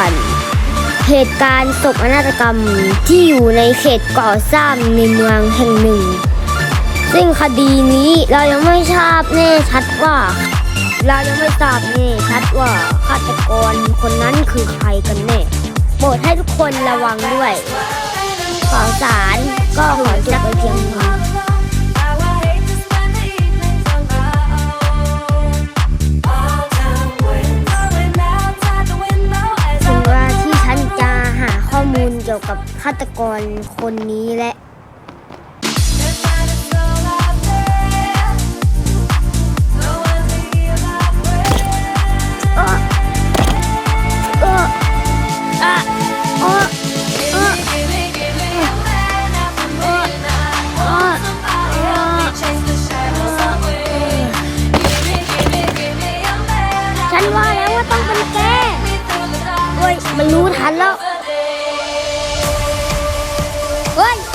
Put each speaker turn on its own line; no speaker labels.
กัน เหตุการณ์ศกนาฏกรรมที่อยู่ในเขตก่อสร้างในเมืองแห่งหนึ่ง ซึ่งคดีนี้เรายังไม่ทราบแน่ชัดว่า เรายังไม่ทราบแน่ชัดว่าฆาตกรคนนั้นคือใครกันแน่โปรดให้ทุกคนระวังด้วยข่าวสารก็ขอจบไปเพียงเท่านี้ เกี่ยวกับฆาตกรคนนี้และเออเอออะเออเออฉันว่าแล้วว่าต้องเป็นแกเฮ้ยมันรู้ทันแล้ว Ôi